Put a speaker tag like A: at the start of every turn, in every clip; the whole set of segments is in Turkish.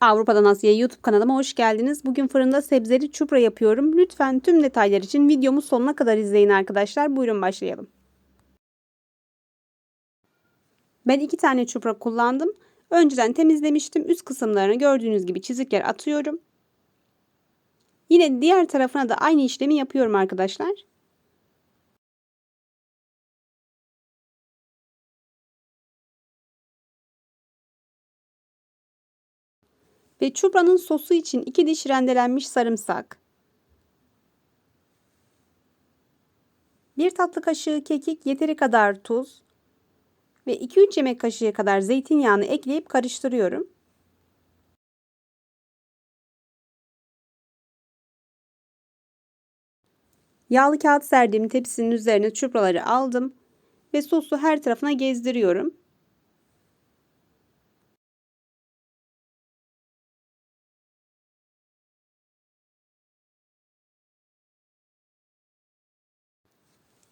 A: Avrupa'dan Asya'ya YouTube kanalıma hoş geldiniz. Bugün fırında sebzeli çupra yapıyorum. Lütfen tüm detaylar için videomu sonuna kadar izleyin arkadaşlar. Buyurun başlayalım. Ben iki tane çupra kullandım. Önceden temizlemiştim. Üst kısımlarını gördüğünüz gibi çizikler atıyorum. Yine diğer tarafına da aynı işlemi yapıyorum arkadaşlar. Ve çubranın sosu için 2 diş rendelenmiş sarımsak, 1 tatlı kaşığı kekik, yeteri kadar tuz ve 2-3 yemek kaşığı kadar zeytinyağını ekleyip karıştırıyorum. Yağlı kağıt serdiğim tepsinin üzerine çupraları aldım ve sosu her tarafına gezdiriyorum.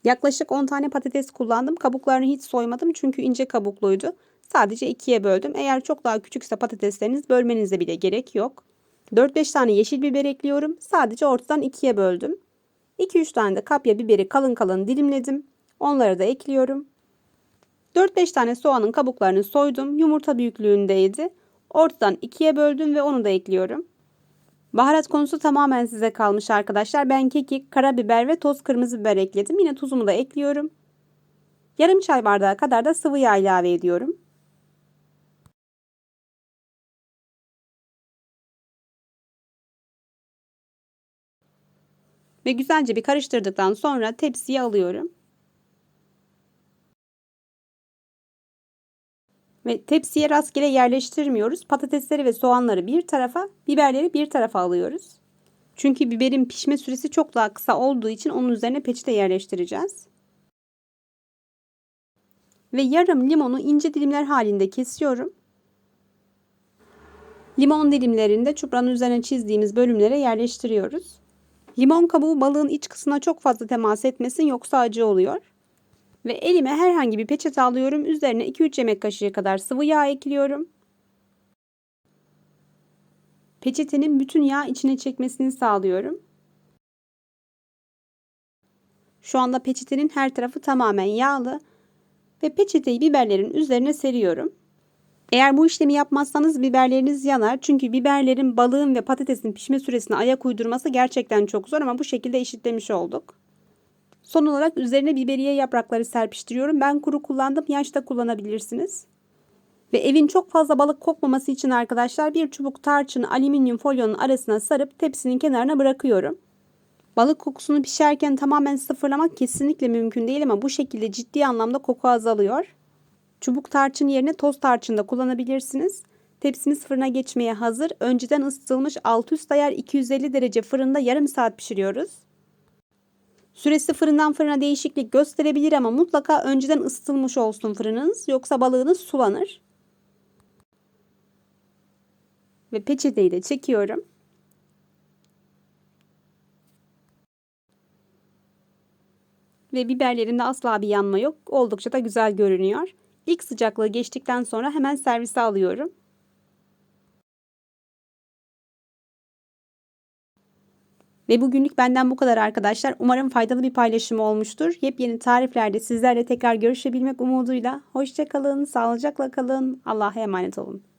A: Yaklaşık 10 tane patates kullandım. Kabuklarını hiç soymadım çünkü ince kabukluydu. Sadece ikiye böldüm. Eğer çok daha küçükse patatesleriniz bölmenize bile gerek yok. 4-5 tane yeşil biber ekliyorum. Sadece ortadan ikiye böldüm. 2-3 tane de kapya biberi kalın kalın dilimledim. Onları da ekliyorum. 4-5 tane soğanın kabuklarını soydum. Yumurta büyüklüğündeydi. Ortadan ikiye böldüm ve onu da ekliyorum. Baharat konusu tamamen size kalmış arkadaşlar. Ben kekik, karabiber ve toz kırmızı biber ekledim. Yine tuzumu da ekliyorum. Yarım çay bardağı kadar da sıvı yağ ilave ediyorum. Ve güzelce bir karıştırdıktan sonra tepsiye alıyorum. Ve tepsiye rastgele yerleştirmiyoruz. Patatesleri ve soğanları bir tarafa, biberleri bir tarafa alıyoruz. Çünkü biberin pişme süresi çok daha kısa olduğu için onun üzerine peçete yerleştireceğiz. Ve yarım limonu ince dilimler halinde kesiyorum. Limon dilimlerini de çupranın üzerine çizdiğimiz bölümlere yerleştiriyoruz. Limon kabuğu balığın iç kısmına çok fazla temas etmesin yoksa acı oluyor. Ve elime herhangi bir peçete alıyorum. Üzerine 2-3 yemek kaşığı kadar sıvı yağ ekliyorum. Peçetenin bütün yağ içine çekmesini sağlıyorum. Şu anda peçetenin her tarafı tamamen yağlı ve peçeteyi biberlerin üzerine seriyorum. Eğer bu işlemi yapmazsanız biberleriniz yanar. Çünkü biberlerin balığın ve patatesin pişme süresine ayak uydurması gerçekten çok zor ama bu şekilde eşitlemiş olduk. Son olarak üzerine biberiye yaprakları serpiştiriyorum. Ben kuru kullandım. Yaş da kullanabilirsiniz. Ve evin çok fazla balık kokmaması için arkadaşlar bir çubuk tarçını alüminyum folyonun arasına sarıp tepsinin kenarına bırakıyorum. Balık kokusunu pişerken tamamen sıfırlamak kesinlikle mümkün değil ama bu şekilde ciddi anlamda koku azalıyor. Çubuk tarçın yerine toz tarçın da kullanabilirsiniz. Tepsimiz fırına geçmeye hazır. Önceden ısıtılmış alt üst ayar 250 derece fırında yarım saat pişiriyoruz. Süresi fırından fırına değişiklik gösterebilir ama mutlaka önceden ısıtılmış olsun fırınınız yoksa balığınız sulanır. Ve peçeteyi de çekiyorum. Ve biberlerinde asla bir yanma yok. Oldukça da güzel görünüyor. İlk sıcaklığı geçtikten sonra hemen servise alıyorum. Ve bugünlük benden bu kadar arkadaşlar. Umarım faydalı bir paylaşım olmuştur. Yepyeni tariflerde sizlerle tekrar görüşebilmek umuduyla. Hoşçakalın, sağlıcakla kalın. Allah'a emanet olun.